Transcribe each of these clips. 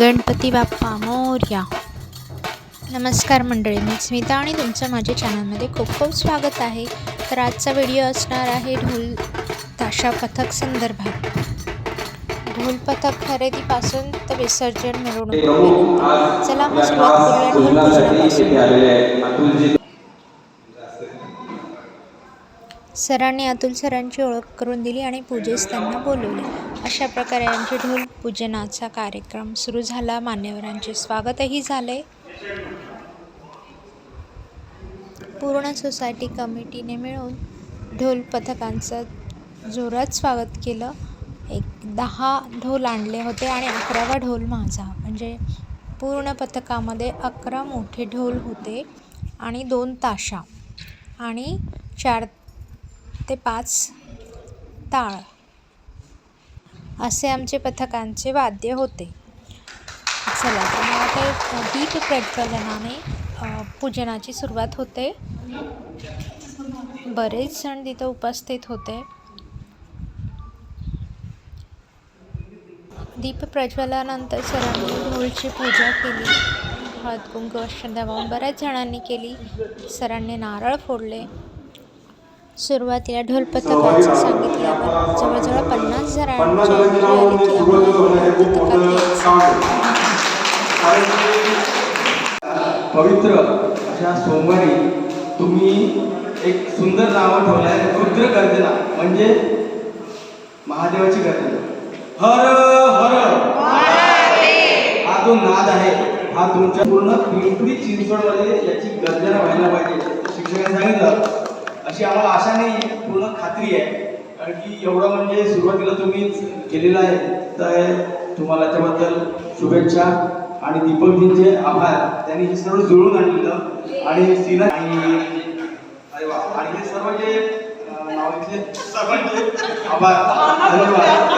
गणपती बाप्पा मोर्या. नमस्कार मंडळी मी स्मिता आणि तुमचं माझ्या चॅनलमध्ये खूप खूप स्वागत आहे. तर आजचा व्हिडिओ असणार आहे ढोल ताशा पथक संदर्भात. ढोल पथक खरेदीपासून तर विसर्जन मिरवणूक चला मग सुरुवात करूया ढोल सरांनी अतुल सरांची ओळख करून दिली आणि पूजेस त्यांना बोलवले. अशा प्रकारे आमचे ढोल पूजनाचा कार्यक्रम सुरू झाला. मान्यवरांचे स्वागतही झाले. पूर्ण सोसायटी कमिटीने मिळून ढोल पथकांचं जोरात स्वागत केलं. एक दहा ढोल आणले होते आणि अकरावा ढोल माझा. म्हणजे पूर्ण पथकामध्ये अकरा मोठे ढोल होते आणि दोन ताशा आणि चार ते पाच टाळ असे आमचे पथकांचे वाद्य होते. चला तर मला ते दीप प्रज्वलनाने पूजनाची सुरुवात होते. बरेच जण तिथं उपस्थित होते. दीप प्रज्वलानंतर सरांनी ढोलची पूजा केली. हळद कुंकू अक्षता बऱ्याच जणांनी केली. सरांनी नारळ फोडले. सुरुवातीला ढोल पथकाचे सांगितल्यावर जवळजवळ पन्नास जणांची एंट्री पथकात पवित्र अशा सोमवारी तुम्ही एक सुंदर नाव ठेवलं आहे रुद्र गर्जना म्हणजे महादेवाची गर्जना. हर हर. हा जो नाद आहे हा तुमच्या पूर्ण पिंपरी चिंचवडमध्ये याची गर्जना व्हायला पाहिजे. शिक्षकांनी सांगितलं अशी आम्हाला आशा नाही पूर्ण खात्री आहे. कारण की एवढं म्हणजे सुरुवातीला तुम्ही केलेलं आहे तर तुम्हाला त्याबद्दल शुभेच्छा. आणि दीपकजींचे आभार. त्यांनी हे सर्व जुळून आणलेलं. आणि सीना आणि अरे वा. आणि हे सर्व जे सर्वांचे आभार. धन्यवाद.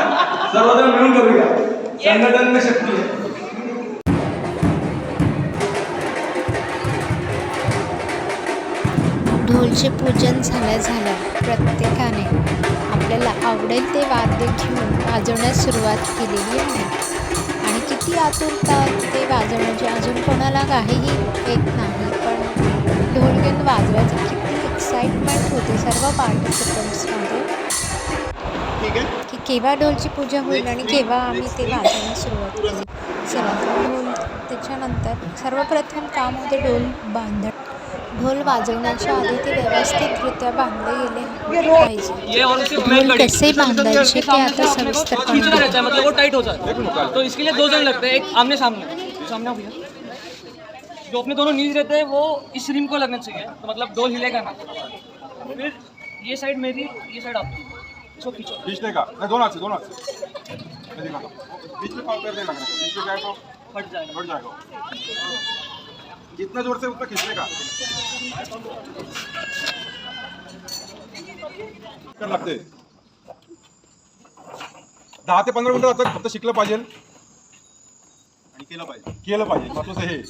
सर्वजण मिळून करूया. संघटन शक्ती आहे. ढोलचे पूजन झाल्या झाल्या प्रत्येकाने. आपल्याला आवडेल ते वाद्य घेऊन वाजवण्यास सुरुवात केलेली आहे. आणि किती आतुरता ते वाजवण्याची अजून कोणाला काहीही येत नाही. पण ढोल घेऊन वाजवायची किती एक्साइटमेंट होते सर्व पार्टिसिपंट्समध्ये की केव्हा ढोलची पूजा होईल आणि केव्हा आम्ही ते वाजवण्यास सुरुवात केली. चला ढोल त्याच्यानंतर सर्वप्रथम काम होते ढोल बांधण ढोल वाजवण्याच्या आधी ते व्यवस्थितरित्या बांधले गेले पाहिजे. ये और सिर्फ़ ढोल कसे बांधायचे ते आता सविस्तर मतलब वो टाइट हो जाता है. तो इसके लिए दो जन लगते हैं एक आमने सामने. सामने भैया जो अपने दोनों नीज रहते हैं वो इस रिम को लगना चाहिए तो मतलब डोल हिलेगा ना फिर ये साइड मेरी ये साइड आपकी इसको खींचो। खींचने का। नहीं दोनों हाथ से दोनों हाथ से। मैं दिखाता हूँ। बीच में पाव पैर नहीं लगना बीच में जाए तो फट जाएगा। बढ़ जाएगा। जितना जोर से उतना खींचने का? कर लागते दहा ते पंधरा मिनिटं आता फक्त शिकलं पाहिजे. आणि केलं पाहिजे. केलं पाहिजे महत्वाचं हे.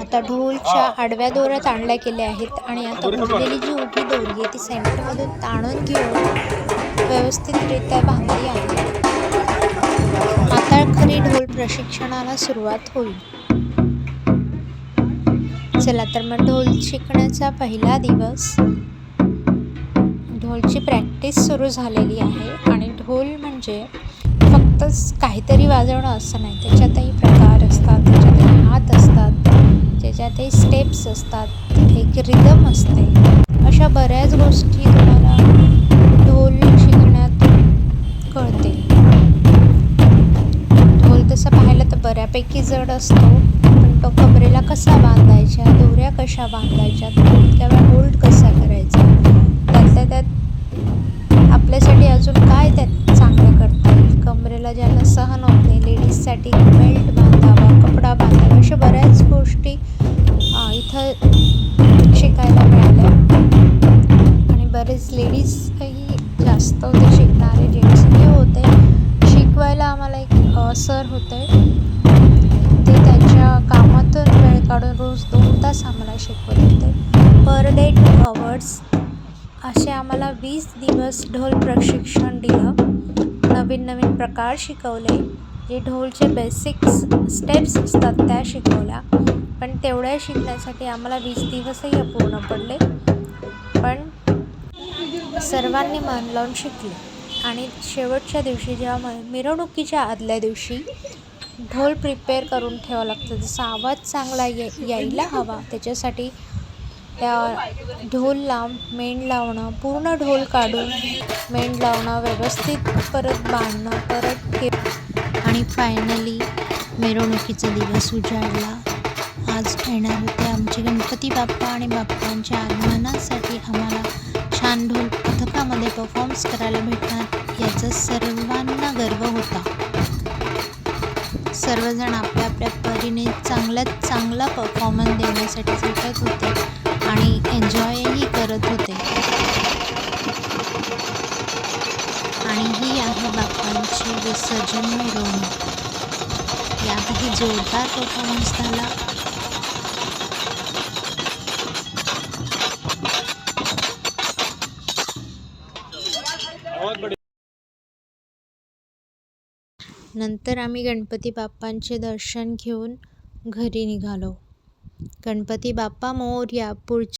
आता ढोलच्या आडव्या दोऱ्यात आणल्या गेल्या आहेत आणि आता उरलेली जी उभी दोरी आहे ती सेंटरमधून ताणून घेऊन व्यवस्थितरित्या बांधली आहे आता खरी ढोल प्रशिक्षणाला सुरुवात होईल. चला तर मग ढोल शिकण्याचा पहिला दिवस. ढोलची प्रॅक्टिस सुरू झालेली आहे आणि ढोल म्हणजे फक्तच काहीतरी वाजवणं असं नाही. त्याच्यातही प्रकार असतात त्याच्यातही हात असतात त्याच्यातही स्टेप्स असतात एक रिदम असते. अशा बऱ्याच गोष्टी जड असतो. पण तो कमरेला कसा बांधायच्या दोऱ्या कशा बांधायच्या? तो इतक्या वेळा होल्ड कसा करायचा? त्यातल्या त्यात आपल्यासाठी अजून काय त्यात चांगलं करता येईल? कमरेला ज्याला सहन होत नाही लेडीजसाठी बेल्ट बांधावा कपडा बांधावा बर्ड्स असे आम्हाला वीस दिवस ढोल प्रशिक्षण दिलं. नवीन नवीन प्रकार शिकवले. जे ढोलचे बेसिक्स स्टेप्स असतात त्या शिकवल्या. पण तेवढ्या शिकण्यासाठी आम्हाला वीस दिवसही अपूर्ण पडले. पण सर्वांनी मन लावून शिकले. आणि शेवटच्या दिवशी जेव्हा मिरवणुकीच्या आदल्या दिवशी ढोल प्रिपेअर करून ठेवावं लागतं. जसा आवाज चांगला ये यायला हवा त्याच्यासाठी त्या ढोलला मेंड लावणं पूर्ण ढोल काढून मेंड लावणं व्यवस्थित परत बांधणं परत के आणि फायनली मिरवणुकीचा दिवस उजाडला. आज येणार होते आमचे गणपती बाप्पा आणि बाप्पांच्या आगमनासाठी आम्हाला छान ढोल पथकामध्ये परफॉर्म्स करायला भेटणार याचा सर्वांना गर्व होता. सर्वजण आपल्या आपल्या परीने चांगल्यात चांगला परफॉर्मन्स देण्यासाठी झटत होते. आणि एन्जॉयही करत होते. आणि ही आहे बाप्पांची विसर्जन मिरवणूक. यातही जोरदार परफॉर्मन्स झाला. नंतर आम्ही गणपती बाप्पांचे दर्शन घेऊन घरी निघालो. गणपती बाप्पा मोरया पुढच्या